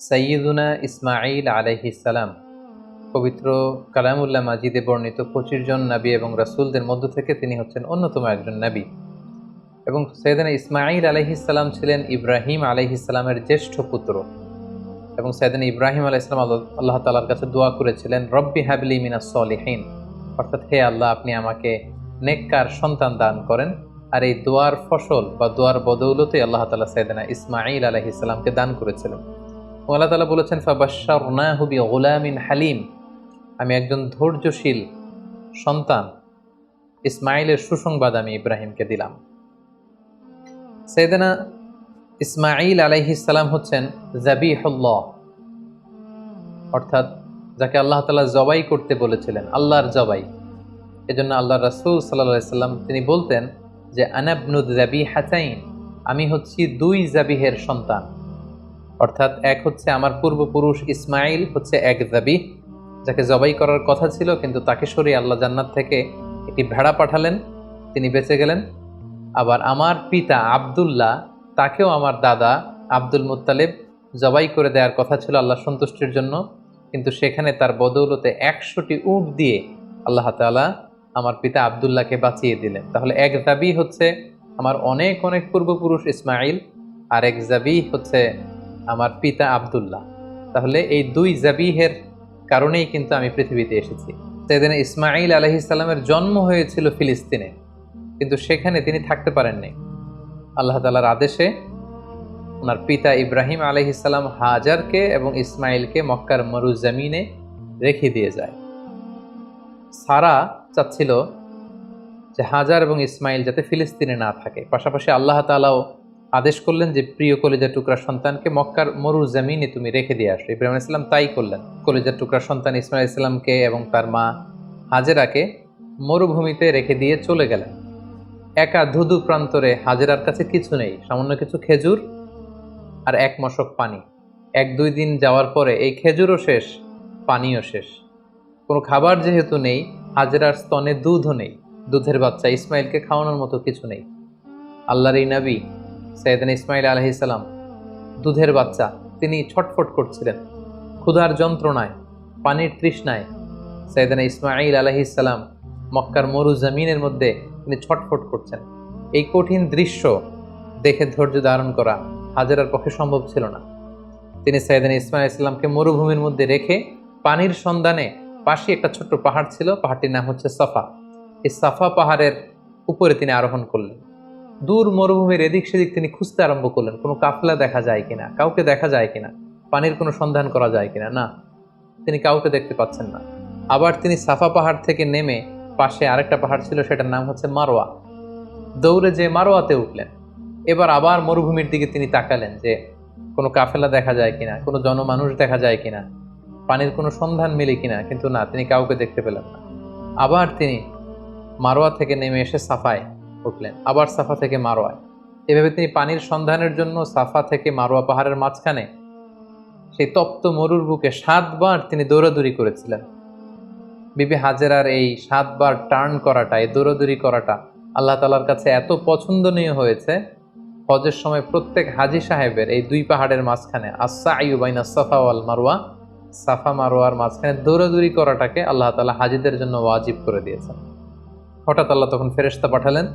সৈয়দুনা ইসমাইল আলাইহিসালাম পবিত্র কালামুল্লাহ মাজিদে বর্ণিত পঁচিশ জন নবী এবং রাসূলদের মধ্য থেকে তিনি হচ্ছেন অন্যতম একজন নবী। এবং সৈয়দনা ইসমাইল আলাইহিসাল্লাম ছিলেন ইব্রাহিম আলাইহিসাল্লামের জ্যেষ্ঠ পুত্র। এবং সৈয়দনা ইব্রাহিম আলাইহিসাল্লাম আল্লাহ- আল্লাহ তালার কাছে দোয়া করেছিলেন, রব্বি হাবলি মিনাস সলিহীন। অর্থাৎ, হে আল্লাহ, আপনি আমাকে নেককার সন্তান দান করেন। আর এই দোয়ার ফসল বা দোয়ার বদৌলতে আল্লাহ তালা সৈয়দনা ইসমাইল আলাইহিসাল্লামকে দান করেছিলেন। আল্লাহ তালা বলেছেন ফাবাশারনাহু বিগুলামিন হালিম। আমি একজন ধৈর্যশীল সন্তান। ইসমাইলের সুসংবাদ আমি ইব্রাহিমকে দিলাম। সৈয়দনা ইসমাইল আলাইহিসাল্লাম হচ্ছেন জাবিহুল্লাহ। অর্থাৎ যাকে আল্লাহ তালা জবাই করতে বলেছিলেন, আল্লাহর জবাই। এজন্য আল্লাহ রাসূল সাল্লাহ সাল্লাম তিনি বলতেন যে আনাবনুদ জাবি হাসাইন আমি হচ্ছি দুই জাবিহের সন্তান। অর্থাৎ এক হচ্ছে আমার পূর্বপুরুষ ইসমাইল, হচ্ছে এক জাবি, যাকে জবাই করার কথা ছিল, কিন্তু তাকে সরিয়ে আল্লাহ জান্নাত থেকে একটি ভেড়া পাঠালেন, তিনি বেঁচে গেলেন। আবার আমার পিতা আব্দুল্লাহ, তাকেও আমার দাদা আব্দুল মুত্তালেব জবাই করে দেওয়ার কথা ছিল আল্লাহ সন্তুষ্টির জন্য, কিন্তু সেখানে তার বদৌলতে একশোটি উট দিয়ে আল্লাহ তাআলা আমার পিতা আবদুল্লাহকে বাঁচিয়ে দিলেন। তাহলে এক জাবি হচ্ছে আমার অনেক অনেক পূর্বপুরুষ ইসমাইল, আর এক জাবি হচ্ছে আমার পিতা আবদুল্লাহ। তাহলে এই দুই জাবিহের কারণেই কিন্তু আমি পৃথিবীতে এসেছি। সেদিন ইসমাইল আলহিসাল্লামের জন্ম হয়েছিল ফিলিস্তিনে, কিন্তু সেখানে তিনি থাকতে পারেননি। আল্লাহ তালার আদেশে ওনার পিতা ইব্রাহিম আলহিসাল্লাম হাজারকে এবং ইসমাইলকে মক্কার মরু মরুজামিনে রেখে দিয়ে যায়। সারা চাচ্ছিল যে হাজার এবং ইসমাইল যাতে ফিলিস্তিনে না থাকে। পাশাপাশি আল্লাহ তালাও আদেশ করলেন যে প্রিয় কলেজার টুকরা সন্তানকে মক্কার মরুর জামিনে তুমি রেখে দিয়ে আসো। ইব্রাহিম ইসলাম তাই করলেন। কলেজার টুকরা সন্তান ইসমাইল ইসলামকে এবং তার মা হাজেরাকে মরুভূমিতে রেখে দিয়ে চলে গেলেন। একা ধুধু প্রান্তরে হাজেরার কাছে কিছু নেই, সামান্য কিছু খেজুর আর এক মশক পানি। এক দুই দিন যাওয়ার পরে এই খেজুরও শেষ, পানিও শেষ। কোনো খাবার যেহেতু নেই, হাজেরার স্তনে দুধও নেই। দুধের বাচ্চা ইসমাইলকে খাওয়ানোর মতো কিছু নেই। আল্লাহর এই নবী সৈয়দান ইসমাইল আলহিসাল্লাম দুধের বাচ্চা, তিনি ছটফট করছিলেন। ক্ষুধার যন্ত্রণায়, পানির তৃষ্ণায় সৈয়দান ইসমাইল আলহিসাল্লাম মক্কার মরু জমিনের মধ্যে তিনি ছটফট করছেন। এই কঠিন দৃশ্য দেখে ধৈর্য ধারণ করা হাজারার পক্ষে সম্ভব ছিল না। তিনি সৈয়দান ইসমাইল ইসলামকে মরুভূমির মধ্যে রেখে পানির সন্ধানে পাশে একটা ছোট্ট পাহাড় ছিল, পাহাড়টির নাম হচ্ছে সাফা। এই সাফা পাহাড়ের উপরে তিনি আরোহণ করলেন। দূর মরুভূমির এদিক সেদিক তিনি খুঁজতে আরম্ভ করলেন। কোনো কাফলা দেখা যায় কিনা? কাউকে দেখা যায় কিনা? পানির কোনো সন্ধান করা যায় কিনা? না। তিনি কাউকে দেখতে পাচ্ছেন না। আবার তিনি সাফা পাহাড় থেকে নেমে পাশে আরেকটা পাহাড় ছিল, সেটার নাম হচ্ছে মারোয়া। দৌড়ে যে মারোয়াতে উঠলেন। এবার আবার মরুভূমির দিকে তিনি তাকালেন যে কোনো কাফেলা দেখা যায় কিনা? কোনো জনমানুষ দেখা যায় কিনা? পানির কোনো সন্ধান মেলে কিনা? কিন্তু না, তিনি কাউকে দেখতে পেলেন না। আবার তিনি মারোয়া থেকে নেমে এসে সাফায় উঠলেন আবার সাফা থেকে মারোয়ায় এভাবে তিনি পানির সন্ধানের জন্য সাফা থেকে মারোয়া পাহাড়ের মাঝখানে সেই তপ্ত মরুর বুকে সাতবার তিনি দৌড়াদৌড়ি করেছিলেন। বিবি হাজেরার এই সাতবার টার্ন করাটা, এই দৌড়াদৌড়ি করাটা আল্লাহ তালার কাছে এত পছন্দনীয় হয়েছে। হজের সময় প্রত্যেক হাজি সাহেবের এই দুই পাহাড়ের মাঝখানে আসা আইউবাইনা সাফা ওয়াল মারোয়া, সাফা মারোয়ার মাঝখানে দৌড়াদৌড়ি করাটাকে আল্লাহ তালা হাজিদের জন্য ওয়াজিব করে দিয়েছেন। হঠাৎ আল্লাহ তখন ফেরেশতা পাঠালেন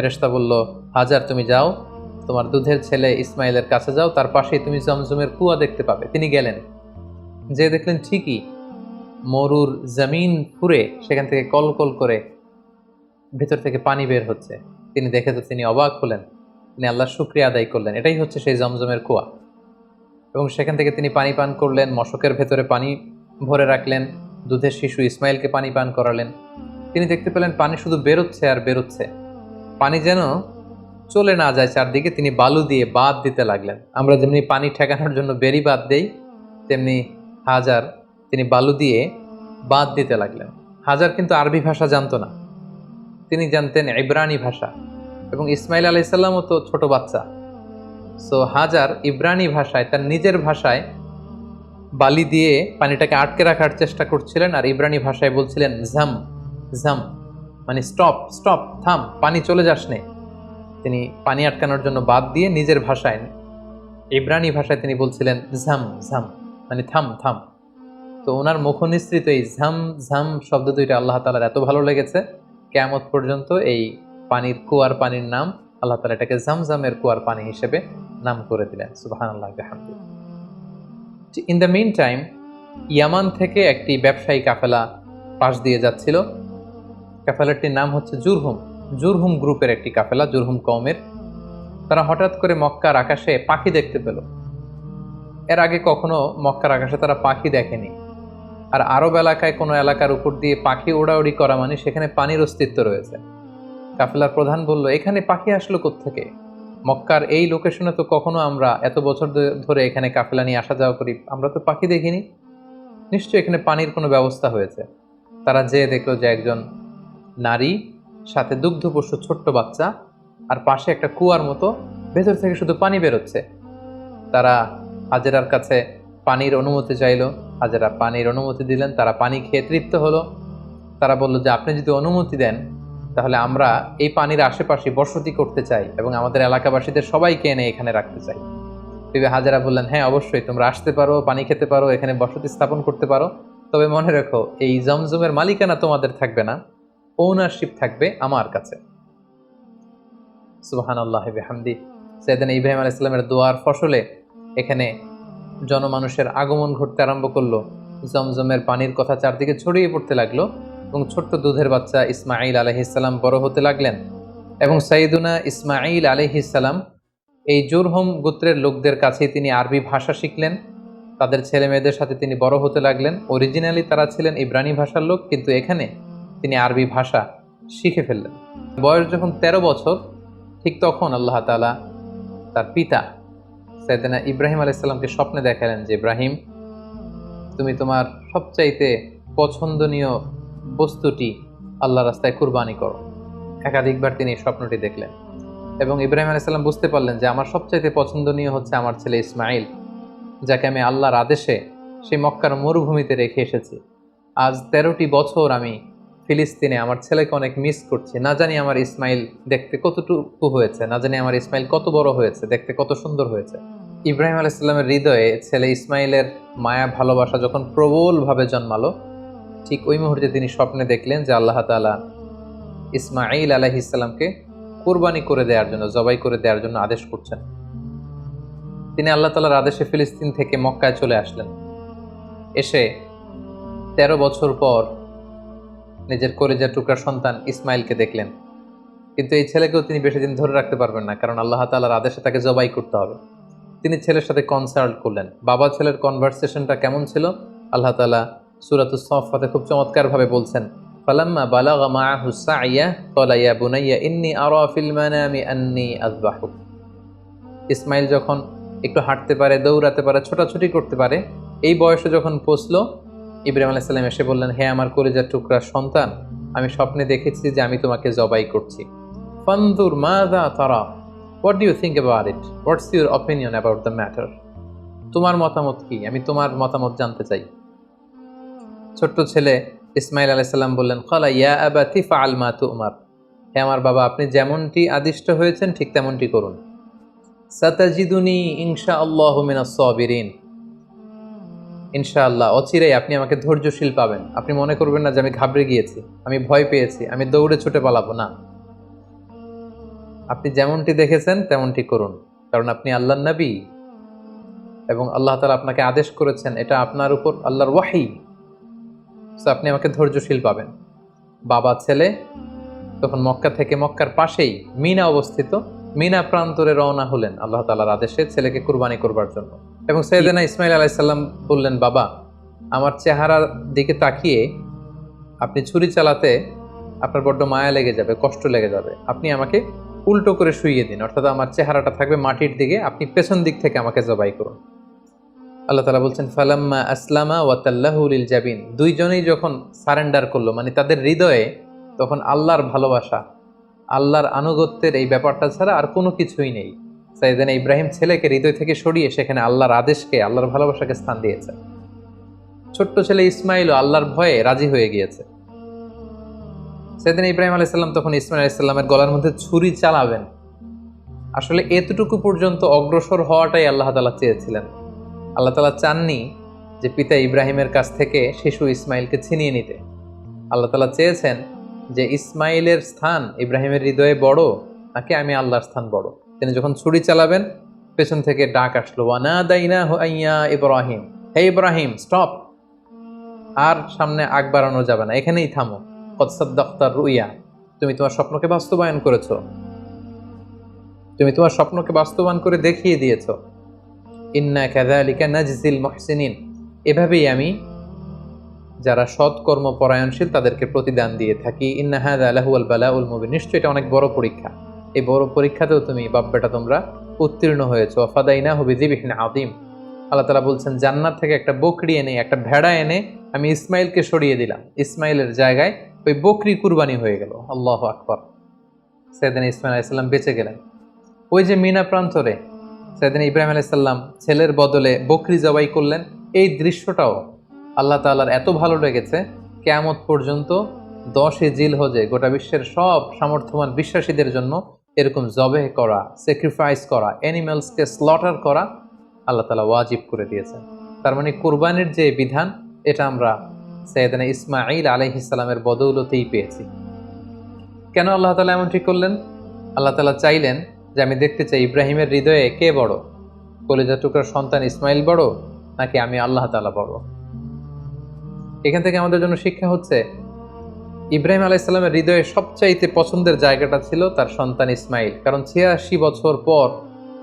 ফেরেশতা বলল, হাজার তুমি যাও, তোমার দুধের ছেলে ইসমাইলের কাছে যাও, তার পাশেই তুমি জমজমের কুয়া দেখতে পাবে। তিনি গেলেন। যে দেখলেন ঠিকই মরুর জমিন ফুরে সেখান থেকে কল কল করে ভেতর থেকে পানি বের হচ্ছে। তিনি দেখে তো তিনি অবাক হলেন। তিনি আল্লাহর শুক্রিয়া আদায় করলেন। এটাই হচ্ছে সেই জমজমের কুয়া। এবং সেখান থেকে তিনি পানি পান করলেন, মশকের ভেতরে পানি ভরে রাখলেন, দুধের শিশু ইসমাইলকে পানি পান করালেন। তিনি দেখতে পেলেন পানি শুধু বেরোচ্ছে আর বেরোচ্ছে। পানি যেন চলে না যায় চারদিকে, তিনি বালু দিয়ে বাদ দিতে লাগলেন। আমরা যেমনি পানি ঠেকানোর জন্য বেরি বাদ দেই, তেমনি হাজার তিনি বালু দিয়ে বাদ দিতে লাগলেন। হাজার কিন্তু আরবি ভাষা জানতো না। তিনি জানতেন ইব্রানি ভাষা এবং ইসমাইল আলাইসাল্লামও তো ছোট বাচ্চা। সো হাজার ইব্রানি ভাষায়, তার নিজের ভাষায় বালি দিয়ে পানিটাকে আটকে রাখার চেষ্টা করছিলেন আর ইব্রানি ভাষায় বলছিলেন, ঝাম ঝাম। মানে স্টপ স্টপ থাম, পানি চলে যাস নে তিনি পানি আটকানোর জন্য বাদ দিয়ে নিজের ভাষায়, ইব্রানি ভাষায় তিনি বলছিলেন, ঝাম ঝাম মানে থাম থাম। তো ওনার মুখনিসৃত এই ঝাম ঝাম শব্দ দুইটা আল্লাহ তালার এত ভালো লেগেছে, কেয়ামত পর্যন্ত এই পানির কুয়ার পানির নাম আল্লাহ তালা এটাকে ঝামঝামের কুয়ার পানি হিসেবে নাম করে দিলেন। সুবাহান আল্লাহ ইন দ্য মিন টাইম ইয়ামান থেকে একটি ব্যবসায়ী কাফেলা পাশ দিয়ে যাচ্ছিল। কাফেলাটির নাম হচ্ছে জুরহুম। জুরহুম গ্রুপের একটি কাফেলা, জুরহুম কওমের। তারা হঠাৎ করে মক্কার আকাশে পাখি দেখতে পেল। এর আগে কখনো মক্কার আকাশে তারা পাখি দেখেনি। আর আরব এলাকায় কোনো এলাকার উপর দিয়ে পাখি ওড়াউড়ি করা মানে সেখানে পানির অস্তিত্ব রয়েছে। কাফেলার প্রধান বলল, এখানে পাখি আসলো থেকে মক্কার এই লোকেশনে তো কখনো আমরা এত বছর ধরে এখানে কাফেলা নিয়ে আসা যাওয়া করি, আমরা তো পাখি দেখিনি। নিশ্চয়ই এখানে পানির কোনো ব্যবস্থা হয়েছে। তারা যেয়ে দেখল যে একজন নারী, সাথে দুগ্ধপোষ্য ছোট্ট বাচ্চা আর পাশে একটা কুয়ার মতো ভেতর থেকে শুধু পানি বেরোচ্ছে। তারা হাজেরার কাছে পানির অনুমতি চাইলো। হাজেরা পানির অনুমতি দিলেন, তারা পানি খেয়ে তৃপ্ত হলো। তারা বলল যে, আপনি যদি অনুমতি দেন, তাহলে আমরা এই পানির আশেপাশে বসতি করতে চাই এবং আমাদের এলাকাবাসীদের সবাইকে এনে এখানে রাখতে চাই। বিবে হাজারা বললেন হ্যাঁ অবশ্যই, তোমরা আসতে পারো, পানি খেতে পারো, এখানে বসতি স্থাপন করতে পারো। তবে মনে রেখো, এই জমজমের মালিকানা তোমাদের থাকবে না। ওনারশিপ থাকবে আমার কাছে। সুবাহান আল্লাহ হামদি সেদিন ইব্রাহিম আলাহ ইসলামের দোয়ার ফসলে এখানে জনমানুষের আগমন ঘটতে আরম্ভ করল। জমজমের পানির কথা চারদিকে ছড়িয়ে পড়তে লাগল এবং ছোট্ট দুধের বাচ্চা ইসমাইল আলহিসাল্লাম বড় হতে লাগলেন এবং সাইদুনা ইসমাইল আলহিসাল্লাম এই জোরহম গোত্রের লোকদের কাছে তিনি আরবি ভাষা শিখলেন। তাদের ছেলে মেয়েদের সাথে তিনি বড় হতে লাগলেন। অরিজিনালি তারা ছিলেন ইব্রানি ভাষার লোক, কিন্তু এখানে তিনি আরবি ভাষা শিখে ফেললেন। বয়স যখন ১৩ বছর, ঠিক তখন আল্লাহ তালা তার পিতা সাইদানা ইব্রাহিম আলাইসাল্লামকে স্বপ্নে দেখালেন যে, ইব্রাহিম, তুমি তোমার সবচাইতে পছন্দনীয় বস্তুটি আল্লাহ রাস্তায় কুরবানি করো। একাধিকবার তিনি স্বপ্নটি দেখলেন এবং ইব্রাহিম আলাইসাল্লাম বুঝতে পারলেন যে, আমার সবচাইতে পছন্দনীয় হচ্ছে আমার ছেলে ইসমাইল যাকে আমি আল্লাহর আদেশে সেই মক্কার মরুভূমিতে রেখে এসেছি। আজ তেরোটি বছর আমি ফিলিস্তিনে আমার ছেলেকে অনেক মিস করছি। না জানি আমার ইসমাইল দেখতে কতটুকু হয়েছে না জানি আমার ইসমাইল কত বড় হয়েছে দেখতে কত সুন্দর হয়েছে। ইব্রাহিম আলাইসাল্লামের হৃদয়ে ছেলে ইসমাইলের মায়া ভালোবাসা যখন প্রবলভাবে জন্মালো ঠিক ওই মুহূর্তে তিনি স্বপ্নে দেখলেন যে আল্লাহ তালা ইসমাইল আলাহিসাল্লামকে কোরবানি করে দেওয়ার জন্য জবাই করে দেওয়ার জন্য আদেশ করছেন। তিনি আল্লাহ তালার আদেশে ফিলিস্তিন থেকে মক্কায় চলে আসলেন। এসে তেরো বছর পর নিজের কলেজের টুকরা সন্তান ইসমাইলকে দেখলেন। কিন্তু এই ছেলেকেও তিনি বেশি দিন ধরে রাখতে পারবেন না, কারণ আল্লাহ তালার আদেশে তাকে জবাই করতে হবে। তিনি ছেলের সাথে কনসাল্ট করলেন। বাবা ছেলের কনভারসেশনটা কেমন ছিল? আল্লাহ তালা সুরাতুস সফাতে খুব চমৎকারভাবে বলছেন, ফালাম্মা বালাগা মাআহু সাইয়া, ক্বালা ইয়া বুনাইয়া, ইন্নী আরা ফিল মানামি আন্নী আযবাহুক ইসমাইল যখন একটু হাঁটতে পারে, দৌড়াতে পারে, ছোটাছুটি করতে পারে, এই বয়সে যখন পৌঁছলো ইব্রাহিম আলাইহিস সালাম এসে বললেন, হে আমার কলেজার টুকরা সন্তান, আমি স্বপ্নে দেখেছি যে আমি তোমাকে জবাই করছি। ফানদুর মাযা তারা, what do you think about it? What's your opinion about the matter? তোমার মতামত কি? আমি তোমার মতামত জানতে চাই। ছোট্ট ছেলে ইসমাইল আলাইসাল্লাম বললেন কলা ইয়া আবা তিফা আল মা তুমার। হে আমার বাবা, আপনি যেমনটি আদিষ্ট হয়েছেন, ঠিক তেমনটি করুন। সাতাজিদুনি ইনশা আল্লাহ মিনাসবিরিন ইনশাআল্লাহ, অচিরেই আপনি আমাকে ধৈর্যশীল পাবেন। আপনি মনে করবেন না যে আমি ঘাবড়ে গিয়েছি, আমি ভয় পেয়েছি, আমি দৌড়ে ছুটে পালাবো। না। আপনি যেমনটি দেখেছেন, তেমনটি করুন। কারণ আপনি আল্লাহ নবী এবং আল্লাহ তালা আপনাকে আদেশ করেছেন, এটা আপনার উপর আল্লাহর ওয়াহি। আপনি আমাকে ধৈর্যশীল পাবেন। বাবা, ছেলে, তখন মক্কা থেকে মক্কার পাশেই মিনা অবস্থিত। মিনা প্রান্তরে রওনা হলেন আল্লাহ তালার আদেশে ছেলেকে কুরবানি করবার জন্য। এবং সৈয়দানা ইসমাইল আলাইসাল্লাম বললেন, বাবা, আমার চেহারার দিকে তাকিয়ে আপনি ছুরি চালাতে আপনার বড্ড মায়া লেগে যাবে, কষ্ট লেগে যাবে। আপনি আমাকে উল্টো করে শুইয়ে দিন। অর্থাৎ আমার চেহারাটা থাকবে মাটির দিকে, আপনি পেছন দিক থেকে আমাকে জবাই করুন। আল্লাহ তালা বলছেন, ফালাম্মা আসলামা ওয়াতাল্লাহুলিল জাবিন। দুইজনেই যখন সারেন্ডার করল মানে তাদের হৃদয়ে তখন আল্লাহর ভালোবাসা আল্লাহর আনুগত্যের এই ব্যাপারটা ছাড়া আর কোনো কিছুই নেই। সাইদান ইব্রাহিম ছেলেকে হৃদয় থেকে সরিয়ে সেখানে আল্লাহর আদেশকে, আল্লাহর ভালোবাসাকে স্থান দিয়েছে। ছোট্ট ছেলে ইসমাইলও আল্লাহর ভয়ে রাজি হয়ে গিয়েছে। সেদিন ইব্রাহিম আলাইসাল্লাম তখন ইসমাইল আলাইসাল্লামের গলার মধ্যে ছুরি চালাবেন। আসলে এতটুকু পর্যন্ত অগ্রসর হওয়াটাই আল্লাহ তালা চেয়েছিলেন। আল্লাহ তালা চাননি যে পিতা ইব্রাহিমের কাছ থেকে শিশু ইসমাইলকে ছিনিয়ে নিতে। আল্লাহ তালা চেয়েছেন যে ইসমাইলের স্থান ইব্রাহিমের হৃদয়ে বড়, নাকি আমি আল্লাহর স্থান বড়? তিনি যখন ছুরি চালাবেন, পেছন থেকে ডাক আসলো হুয়াইয়া ইব্রাহিম। হে ইব্রাহিম, স্টপ! আর সামনে আগ বাড়ানো যাবে না, এখানেই থামো। কৎসাদ্দাক্তার রুইয়া, তুমি তোমার স্বপ্নকে বাস্তবায়ন করেছ। তুমি তোমার স্বপ্নকে বাস্তবায়ন করে দেখিয়ে দিয়েছ। ইন্না কাযালিকা নাজজিল মুহসিনিন। এভাবেই আমি যারা সৎ কর্ম পরায়ণশীল তাদেরকে প্রতিদান দিয়ে থাকি। ইন্না হাদা লাহুয়াল বালাউল মুবিন। নিশ্চয়ই এটা অনেক বড় পরীক্ষা। এই বড় পরীক্ষাতেও তুমি বাপ্পাটা তোমরা উত্তীর্ণ হয়েছো। ফাদাইনা হবি দিবিহীন আদিম আল্লাহ তালা বলছেন, জান্নাত থেকে একটা বকরি এনে, একটা ভেড়া এনে আমি ইসমাইলকে সরিয়ে দিলাম। ইসমাইলের জায়গায় ওই বকরি কুরবানি হয়ে গেল। আল্লাহ আকবর। সেদিন ইসমাইল আলাইসাল্লাম বেঁচে গেলেন। ওই যে মিনা প্রান্তরে, সেদিন ইব্রাহিম আলাইসাল্লাম ছেলের বদলে বকরি জবাই করলেন। এই দৃশ্যটাও আল্লাহ তাল্লার এত ভালো লেগেছে, কেয়ামত পর্যন্ত দশে জিল হজে গোটা বিশ্বের সব সামর্থ্যবান বিশ্বাসীদের জন্য এরকম জবে করা স্যাক্রিফাইস করা অ্যানিমেলসকে স্লটার করা আল্লাহ তালা ওয়াজিব করে দিয়েছেন। তার মানে কোরবানির যে বিধান, এটা আমরা সৈয়দানা ইসমাইল আলহিসাল্লামের বদৌলতেই পেয়েছি। কেন আল্লাহ তালা এমন ঠিক করলেন? আল্লাহ তালা চাইলেন যে আমি দেখতে চাই ইব্রাহিমের হৃদয়ে কে বড়? কলেজা টুকরার সন্তান ইসমাইল বড়, নাকি আমি আল্লাহ তালা বড়? এখান থেকে আমাদের জন্য শিক্ষা হচ্ছে, ইব্রাহিম আলাইসাল্লামের হৃদয়ে সবচাইতে পছন্দের জায়গাটা ছিল তার সন্তান ইসমাইল। কারণ ছিয়াশি বছর পর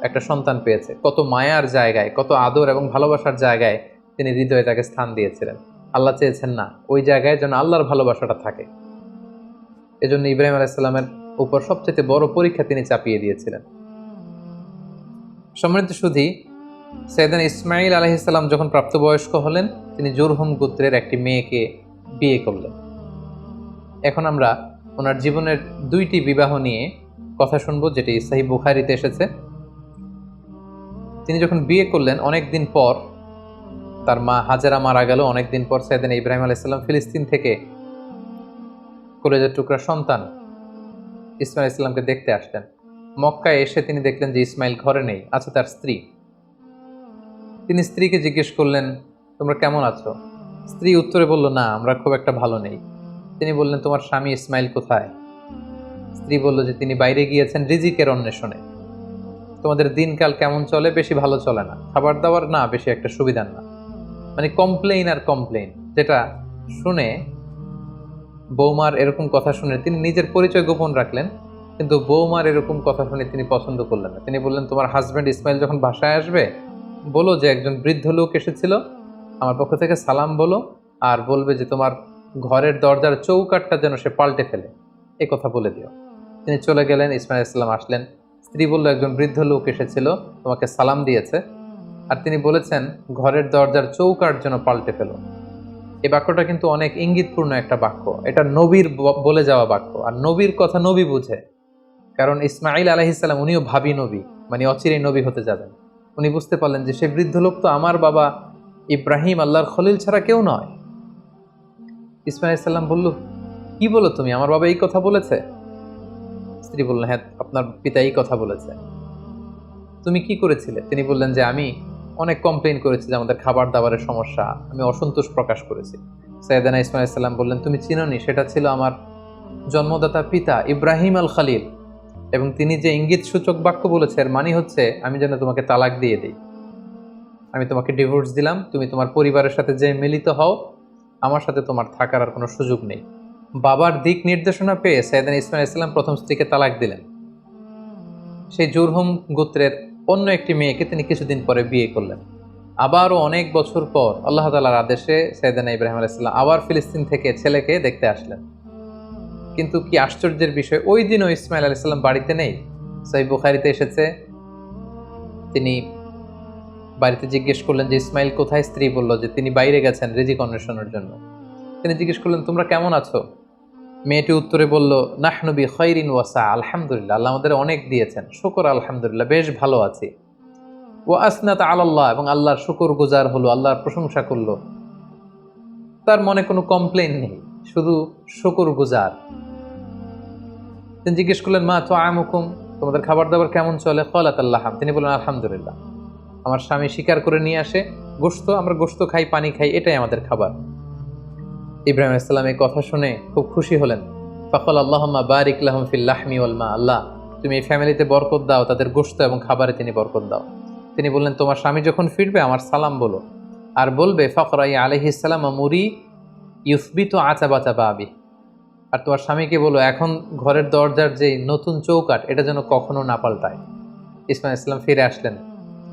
একটা সন্তান পেয়েছে। কত মায়ার জায়গায়, কত আদর এবং ভালোবাসার জায়গায় তিনি হৃদয়ে তাকে স্থান দিয়েছিলেন। আল্লাহ চেয়েছেন না, ওই জায়গায় যেন আল্লাহর ভালোবাসাটা থাকে। এজন্য ইব্রাহিম আলাইসাল্লামের উপর সবচেয়ে বড় পরীক্ষা তিনি চাপিয়ে দিয়েছিলেন। সম্মানিত সুধী সৈয়দান ইসমাইল আলহিসাল্লাম যখন প্রাপ্তবয়স্ক হলেন, তিনি জোরহুম গোত্রের একটি মেয়েকে বিয়ে করলেন। এখন আমরা ওনার জীবনের দুইটি বিবাহ নিয়ে কথা শুনব, যেটি সাহি বুখারিতে এসেছে। তিনি যখন বিয়ে করলেন, অনেক দিন পর তার মা হাজারা মারা গেল। অনেক দিন পর সাইদিন ইব্রাহিম আলাইসাল্লাম ফিলিস্তিন থেকে কলেজের টুকরা সন্তান ইসমাইল ইসলামকে দেখতে আসলেন। মক্কায় এসে তিনি দেখলেন যে ইসমাইল ঘরে নেই আছে তার স্ত্রী। তিনি স্ত্রীকে জিজ্ঞেস করলেন, তোমরা কেমন আছো? স্ত্রী উত্তরে বলল, না, আমরা খুব একটা ভালো নেই। তিনি বললেন, তোমার স্বামী ইসমাইল কোথায়? স্ত্রী বলল যে, তিনি বাইরে গিয়েছেন রিজিকের অন্বেষণে। তোমাদের দিনকাল কেমন চলে বেশি ভালো চলে না। খাবার দাবার না, বেশি একটা সুবিধার না। মানে কমপ্লেইন আর কমপ্লেইন। যেটা শুনে বৌমার এরকম কথা শুনে তিনি নিজের পরিচয় গোপন রাখলেন, কিন্তু বৌমার এরকম কথা শুনে তিনি পছন্দ করলেন না। তিনি বললেন, তোমার হাজব্যান্ড ইসমাইল যখন বাসায় আসবে বলো যে একজন বৃদ্ধ লোক এসেছিল, আমার পক্ষ থেকে সালাম বলো আর বলবে যে তোমার ঘরের দরজার চৌকাটটা যেন সে পাল্টে ফেলে। এ কথা বলে দিও। তিনি চলে গেলেন, ইসমাইল ইসলাম আসলেন। স্ত্রী বলল, একজন বৃদ্ধ লোক এসেছিল, তোমাকে সালাম দিয়েছে। আর তিনি বলেছেন, ঘরের দরজার চৌকাট যেন পাল্টে ফেলো। এই বাক্যটা কিন্তু অনেক ইঙ্গিতপূর্ণ একটা বাক্য। এটা নবীর বলে যাওয়া বাক্য। আর নবীর কথা নবী বুঝে। কারণ ইসমাইল আলহিসাল্লাম উনিও ভাবি নবী মানে অচিরেই নবী হতে যাবেন। উনি বুঝতে পারলেন যে সে বৃদ্ধ লোক তো আমার বাবা ইব্রাহিম আল্লাহর খলিল ছাড়া কেউ নয়। ইসমাইল সাল্লাম বলল, কি বলো তুমি? আমার বাবা এই কথা বলেছে? স্ত্রী বললেন হ্যাঁ আপনার পিতা এই কথা বলেছে। তুমি কি করেছিলে? তিনি বললেন যে, আমি অনেক কমপ্লেন করেছি যে আমাদের খাবার দাবারের সমস্যা। আমি অসন্তোষ প্রকাশ করেছি। সৈয়দানা ইসমাইল সাল্লাম বললেন, তুমি চিনোনি, সেটা ছিল আমার জন্মদাতা পিতা ইব্রাহিম আল খালিল এবং তিনি যে ইঙ্গিত সূচক বাক্য বলেছে, এর মানে হচ্ছে, আমি যেন তোমাকে তালাক দিয়ে দিই। আমি তোমাকে ডিভোর্স দিলাম, তুমি তোমার পরিবারের সাথে যে মিলিত হও, আমার সাথে তোমার থাকার আর কোনো সুযোগ নেই। বাবার দিক নির্দেশনা পেয়ে সৈয়দান ইসমাইল ইসলাম প্রথম স্ত্রীকে তালাক দিলেন। সেই জুরহুম গোত্রের অন্য একটি মেয়েকে তিনি কিছুদিন পরে বিয়ে করলেন। আবারও অনেক বছর পর আল্লাহ তালার আদেশে সৈয়দানা ইব্রাহিম আলাইসাল্লাম আবার ফিলিস্তিন থেকে ছেলেকে দেখতে আসলেন। কিন্তু কি আশ্চর্যের বিষয়, ওই দিনও ইসমাইল আলাইসাল্লাম বাড়িতে নেই? সহি বুখারিতে এসেছে। তিনি বাড়িতে জিজ্ঞেস করলেন যে, ইসমাইল, কোথায়? স্ত্রী বলল যে, তিনি বাইরে গেছেন রিজিক অন্বেষণের জন্য। তিনি জিজ্ঞেস করলেন, তোমরা কেমন আছো? মেয়েটি উত্তরে বলল নাহনবী খৈরিন ওয়াসা আলহামদুলিল্লাহ। আল্লাহ আমাদের অনেক দিয়েছেন। শুকর, আলহামদুলিল্লাহ, বেশ ভালো আছি। ও আসনাত আল্লাহ এবং আল্লাহর শুকর গুজার হলো, আল্লাহর প্রশংসা করল। তার মনে কোনো কমপ্লেন নেই, শুধু শুকর গুজার। তিনি জিজ্ঞেস করলেন, মা তো আমুকুম তোমাদের খাবার দাবার কেমন চলে? কলাত আল্লাহাম তিনি বলেন আলহামদুলিল্লাহ। আমার স্বামী শিকার করে নিয়ে আসে গোস্ত আমরা গোস্ত খাই, পানি খাই, এটাই আমাদের খাবার। ইব্রাহিম ইসলাম এই কথা শুনে খুব খুশি হলেন। ফকল আল্লাহম্মা বারিক লাহম ফিল্লাহমি ওয়ালমা আল্লাহ, তুমি এই ফ্যামিলিতে বরকত দাও, তাদের গোস্ত এবং খাবারে তিনি বরকত দাও। তিনি বললেন, তোমার স্বামী যখন ফিরবে, আমার সালাম বলো। আর বলবে, ফকরাই আলহিসাল্লাম মুরি ইউসবি তো আচা বাচা বাবি। আর তোমার স্বামীকে বলো, এখন ঘরের দরজার যে নতুন চৌকাট এটা যেন কখনো না পাল্টায়। ইসমাইল ইসলাম ফিরে আসলেন।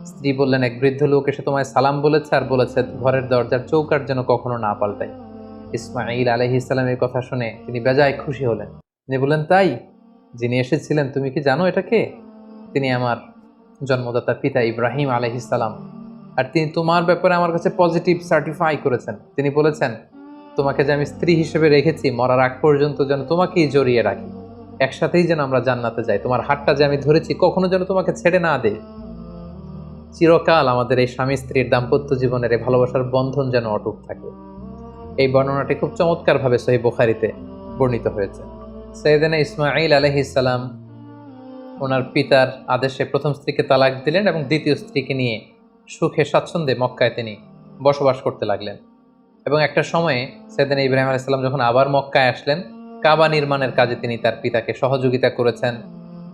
স্ত্রী বললেন, এক বৃদ্ধ লোক এসে তোমায় সালাম বলেছে আর বলেছে, ঘরের দরজার চৌকাট যেন কখনো না পাল্টায়। ইসমাইল আলহি ইসলামের কথা শুনে তিনি বেজায় খুশি হলেন। তিনি বললেন, তাই? যিনি এসেছিলেন, তুমি কি জানো এটাকে তিনি আমার জন্মদাতা পিতা ইব্রাহিম আলহিসাল্লাম আর তিনি তোমার ব্যাপারে আমার কাছে পজিটিভ সার্টিফাই করেছেন। তিনি বলেছেন তোমাকে যে আমি স্ত্রী হিসেবে রেখেছি, মরার আগ পর্যন্ত যেন তোমাকেই জড়িয়ে রাখি। একসাথেই যেন আমরা জান্নাতে যাই, তোমার হাতটা যে আমি ধরেছি, কখনো যেন তোমাকে ছেড়ে না দেয় চিরকাল আমাদের এই স্বামী স্ত্রীর দাম্পত্য জীবনের এই ভালোবাসার বন্ধন যেন অটুট থাকে। এই বর্ণনাটি খুব চমৎকারভাবে সহি বুখারিতে বর্ণিত হয়েছে। সৈয়দানা ইসমাইল আলহিসাল্লাম ওনার পিতার আদেশে প্রথম স্ত্রীকে তালাক দিলেন এবং দ্বিতীয় স্ত্রীকে নিয়ে সুখে স্বাচ্ছন্দ্যে মক্কায় তিনি বসবাস করতে লাগলেন। এবং একটা সময়ে সেদিন ইব্রাহিম আলাইসাল্লাম যখন আবার মক্কায় আসলেন, কাবা নির্মাণের কাজে তিনি তার পিতাকে সহযোগিতা করেছেন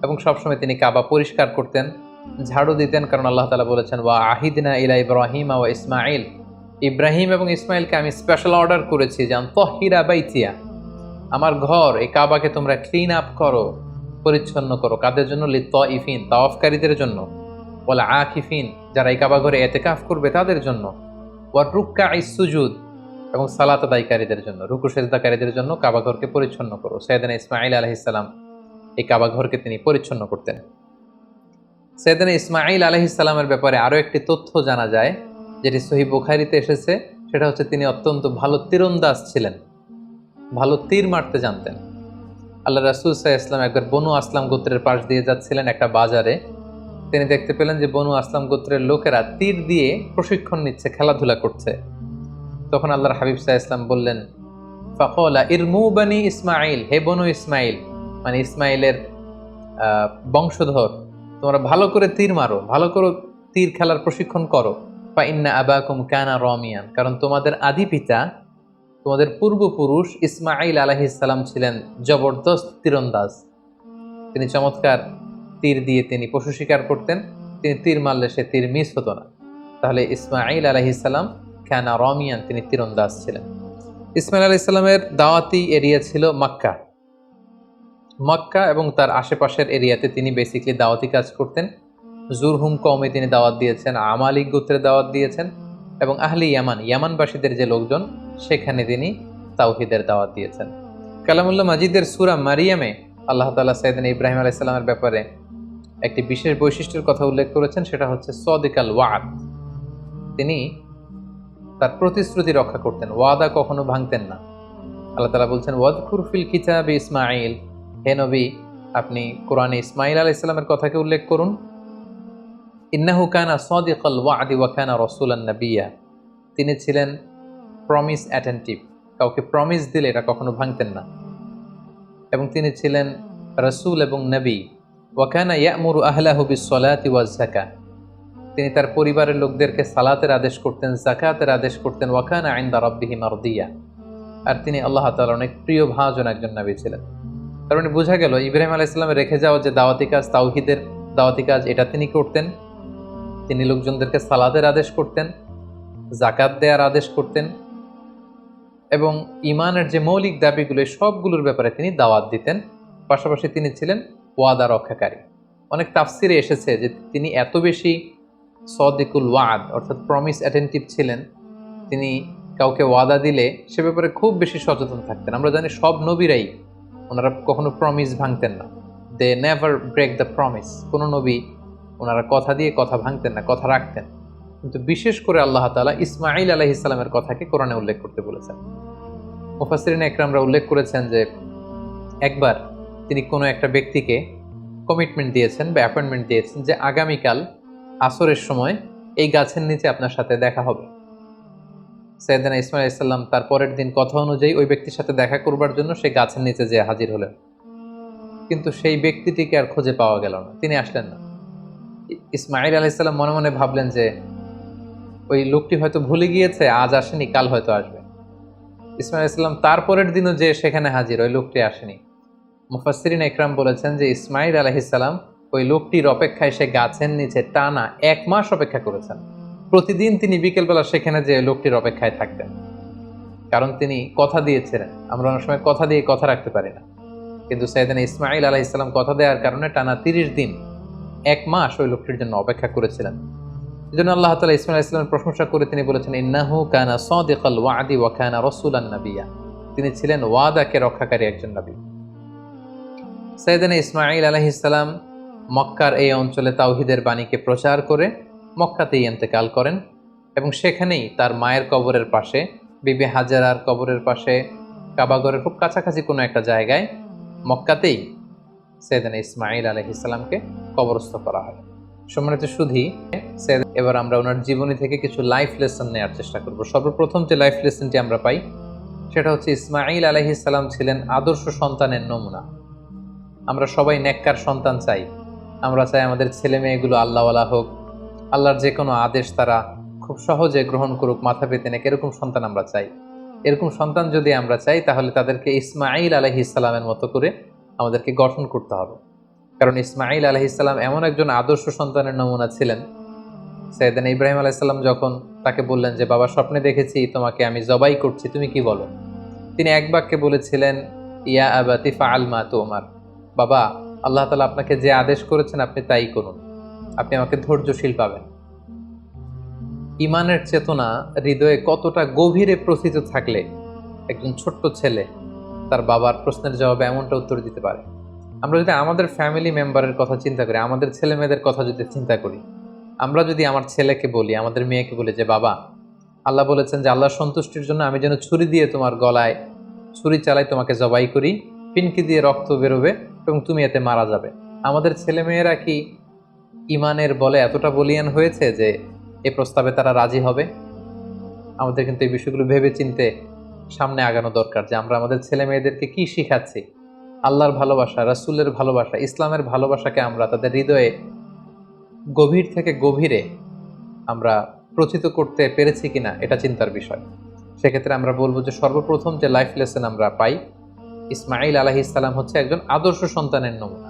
এবং সবসময় তিনি কাবা পরিষ্কার করতেন, ঝাড়ু দিতেন কারণ আল্লাহ তালা বলেছেন, ওয়া আহিদিনা ইলা ইব্রাহিম ওয়া ইসমাইল ইব্রাহিম এবং ইসমাইলকে আমি স্পেশাল অর্ডার করেছি যে তহিরা বাইতিয়া, আমার ঘর, এই কাবাকে তোমরা ক্লিন আপ করো, পরিচ্ছন্ন করো, কাদের জন্য? লি ইফিন তাওয়াফকারীদের জন্য। বলে আকিফিন, যারা এই কাবা ঘরে এতেকাফ করবে তাদের জন্য। ওয়া রুক্কা ইসুজুদ এবং সালাত আদায়কারীদের জন্য, রুকু সেজদাকারীদের জন্য কাবা ঘরকে পরিচ্ছন্ন করো। সৈয়দানা ইসমাইল আলহিসাল্লাম এই কাবা ঘরকে তিনি পরিচ্ছন্ন করতেন। সৈয়দানা ইসমাইল আলহিসাল্লামের ব্যাপারে আরও একটি তথ্য জানা যায়, যেটি সহি বুখারিতে এসেছে। সেটা হচ্ছে, তিনি অত্যন্ত ভালো তীরন্দাজ ছিলেন, ভালো তীর মারতে জানতেন। আল্লাহ রাসুল সাহা ইসলাম একবার বনু আসলাম গোত্রের পাশ দিয়ে যাচ্ছিলেন একটা বাজারে। তিনি দেখতে পেলেন যে বনু আসলাম গোত্রের লোকেরা তীর দিয়ে প্রশিক্ষণ নিচ্ছে, খেলাধুলা করছে। তখন আল্লাহর হাবিব সাহা ইসলাম বললেন ফখলা ইরমু বানি ইসমাইল হে বনু ইসমাইল মানে ইসমাইলের বংশধর, তোমরা ভালো করে তীর মারো, ভালো করে তীর খেলার প্রশিক্ষণ করো। বা ইন্না আবাকুম কানা রমিয়ান, কারণ তোমাদের আদি পিতা, তোমাদের পূর্বপুরুষ ইসমাইল আলাহিসাল্লাম ছিলেন জবরদস্ত তীরন্দাজ। তিনি চমৎকার তীর দিয়ে তিনি পশু শিকার করতেন, তিনি তীর মারলে সে তীর মিস হতো না। তাহলে ইসমাইল আলাহিসাল্লাম খানা রমিয়ান, তিনি তীরন্দাজ ছিলেন। ইসমাইল আলাইসাল্লামের দাওয়াতি এরিয়া ছিল মক্কা। মক্কা এবং তার আশেপাশের এরিয়াতে তিনি বেসিকলি দাওয়াতি কাজ করতেন। জুরহুম কমে তিনি দাওয়াত দিয়েছেন, আমালিক গোত্রের দাওয়াত দিয়েছেন এবং আহলি ইয়ামান, ইয়ামানবাসীদের যে লোকজন, সেখানে তিনি তাওহিদের দাওয়াত দিয়েছেন। কালামুল্লাহ মাজিদের সুরা মারিয়ামে আল্লাহ তালা সৈয়দিন ইব্রাহিম আলাইসাল্লামের ব্যাপারে একটি বিশেষ বৈশিষ্ট্যের কথা উল্লেখ করেছেন, সেটা হচ্ছে সদিকাল ওয়াদ। তিনি তার প্রতিশ্রুতি রক্ষা করতেন, ওয়াদা কখনো ভাঙতেন না। আল্লাহ তালা বলছেন ওয়াদ খুরফিল কিতাব ইসমাইল হে নবী, আপনি কোরআনে ইসমাইল আলাহ ইসলামের কথাকে উল্লেখ করুন। ইন্নাহু কানা সদিকাল ওয়াদি ওয়াকানা রসুলান নবিয়া। তিনি ছিলেন প্রমিস অ্যাটেন্টিভ কাউকে প্রমিস দিলে এটা কখনো ভাঙতেন না। এবং তিনি ছিলেন রসুল এবং নবী। ওয়াকানা ইয়ামুর আহলাহু বিসসালাতি ওয়াজ যাকা তিনি তার পরিবারের লোকদেরকে সালাতের আদেশ করতেন জাকাতের আদেশ করতেন, ওয়াকানা আইন্দা রব্বিহি মারদিয়া। আর তিনি আল্লাহ তাআলার অনেক প্রিয় ভাজন একজন নবী ছিলেন। তার মানে বোঝা গেল, ইব্রাহিম আলাহ ইসলামের রেখে যাওয়া যে দাওয়াতি কাজ, তাওহিদের দাওয়াতি কাজ, এটা তিনি করতেন। তিনি লোকজনদেরকে সালাদের আদেশ করতেন জাকাত দেওয়ার আদেশ করতেন এবং ইমানের যে মৌলিক দাবিগুলো সবগুলোর ব্যাপারে তিনি দাওয়াত দিতেন। পাশাপাশি তিনি ছিলেন ওয়াদা রক্ষাকারী। অনেক তাফসিরে এসেছে যে তিনি এত বেশি সদিকুল ওয়াদ, অর্থাৎ প্রমিস অ্যাটেন্টিভ ছিলেন। তিনি কাউকে ওয়াদা দিলে সে ব্যাপারে খুব বেশি সচেতন থাকতেন। আমরা জানি সব নবীরাই ওনারা কখনো প্রমিস ভাঙতেন না। They never break the promise কোনো নবী ওনারা কথা দিয়ে কথা ভাঙতেন না, কথা রাখতেন। কিন্তু বিশেষ করে আল্লাহ তালা ইসমাইল আলহ ইসলামের কথাকে কোরআনে উল্লেখ করতে বলেছেন। মুফাসরিন একরামরা উল্লেখ করেছেন যে, একবার তিনি কোনো একটা ব্যক্তিকে কমিটমেন্ট দিয়েছেন বা অ্যাপয়েন্টমেন্ট দিয়েছেন যে আগামীকাল আসরের সময় এই গাছের নিচে আপনার সাথে দেখা হবে। সৈয়দানা ইসমাইল ইসলাম তার পরের দিন কথা অনুযায়ী ওই ব্যক্তির সাথে দেখা করবার জন্য সে গাছের নিচে যেয়ে হাজির হলেন। কিন্তু সেই ব্যক্তিটিকে আর খুঁজে পাওয়া গেল না, তিনি আসলেন না। ইসমাইল আলাইসাল্লাম মনে মনে ভাবলেন যে, ওই লোকটি হয়তো ভুলে গিয়েছে, আজ আসেনি, কাল হয়তো আসবে। ইসমাইল ইসলাম তারপরের দিনও যে সেখানে হাজির, ওই লোকটি আসেনি। মুফাসসিরিন একরাম বলেছেন যে, ইসমাইল আলহিসাল্লাম ওই লোকটির অপেক্ষায় সে গাছের নিচে টানা এক মাস অপেক্ষা করেছেন। প্রতিদিন তিনি বিকেলবেলা সেখানে যে লোকটির অপেক্ষায় থাকতেন। কারণ তিনি কথা দিয়েছিলেন। আমরা অনেক সময় কথা দিয়ে কথা রাখতে পারি না। কিন্তু সৈয়দান ইসমাইল আলাহ ইসলাম কথা দেওয়ার কারণে টানা তিরিশ দিন, এক মাস ওই লোকটির জন্য অপেক্ষা করেছিলেন। জন্য আল্লাহ তালা ইসমাইল ইসলামের প্রশংসা করে তিনি বলেছেন, ইন্নাহু কানা সদিকাল ওয়াদি ওয়া কানা রসুলান নাবিয়া। তিনি ছিলেন ওয়াদাকে রক্ষাকারী একজন নবী। সৈয়দান ইসমাইল আলহিসাল্লাম মক্কার এই অঞ্চলে তাওহিদের বাণীকে প্রচার করে মক্কাতেই এন্তেকাল করেন এবং সেখানেই তার মায়ের কবরের পাশে, বিবি হাজারার কবরের পাশে কাবাগরের খুব কাছাকাছি কোনো একটা জায়গায় মক্কাতেই সৈয়দান ইসমাইল আলহিসাল্লামকে কবরস্থ করা হয়। সম্মানিত সুধী এবার আমরা ওনার জীবনী থেকে কিছু লাইফ লেসন নেওয়ার চেষ্টা করব। সর্বপ্রথম যে লাইফ লেসনটি আমরা পাই, সেটা হচ্ছে ইসমাইল আলহিসাল্লাম ছিলেন আদর্শ সন্তানের নমুনা। আমরা সবাই নেককার সন্তান চাই। আমরা চাই আমাদের ছেলে মেয়েগুলো আল্লাহওয়ালা হোক। আল্লাহর যে কোনো আদেশ তারা খুব সহজে গ্রহণ করুক, মাথা পেতে নেক, এরকম সন্তান আমরা চাই। এরকম সন্তান যদি আমরা চাই, তাহলে তাদেরকে ইসমাইল আলহি ইসলামের মতো করে আমাদেরকে গঠন করতে হবে। কারণ ইসমাইল আলহি ইসলাম এমন একজন আদর্শ সন্তানের নমুনা ছিলেন। সৈয়দান ইব্রাহিম আলাইসাল্লাম যখন তাকে বললেন যে, বাবা, স্বপ্নে দেখেছি, তোমাকে আমি জবাই করছি, তুমি কি বলো? তিনি এক বাক্যে বলেছিলেন, ইয়া আবাতি ফাআল মা তোমার। বাবা আল্লাহ তালা আপনাকে যে আদেশ করেছেন, আপনি তাই করুন। আপনি আমাকে ধৈর্যশীল পাবেন। ইমানের চেতনা হৃদয়ে কতটা গভীরে প্রথিত থাকলে একজন ছোট্ট ছেলে তার বাবার প্রশ্নের জবাবে এমনটা উত্তর দিতে পারে। আমরা যদি আমাদের ফ্যামিলি মেম্বারের কথা চিন্তা করি, আমাদের ছেলে মেয়েদের কথা যদি চিন্তা করি, আমরা যদি আমার ছেলেকে বলি, আমাদের মেয়েকে বলি যে, বাবা, আল্লাহ বলেছেন যে আল্লাহ সন্তুষ্টির জন্য আমি যেন ছুরি দিয়ে তোমার গলায়, ছুরি চালাই তোমাকে জবাই করি পিনকি দিয়ে রক্ত বেরোবে এবং তুমি এতে মারা যাবে। আমাদের ছেলেমেয়েরা কি ইমানের বলে এতটা বলিয়ান হয়েছে যে এ প্রস্তাবে তারা রাজি হবে? আমাদের কিন্তু এই বিষয়গুলো ভেবে চিনতে সামনে আগানো দরকার যে আমরা আমাদের ছেলে মেয়েদেরকে কি শিখাচ্ছি? আল্লাহর ভালোবাসা, রাসুলের ভালোবাসা, ইসলামের ভালোবাসাকে আমরা তাদের হৃদয়ে গভীর থেকে গভীরে আমরা প্রচিত করতে পেরেছি কিনা এটা চিন্তার বিষয়। সেক্ষেত্রে আমরা বলব যে সর্বপ্রথম যে লাইফ লেসন আমরা পাই ইসমাইল আলাহি ইসলাম হচ্ছে একজন আদর্শ সন্তানের নমুনা।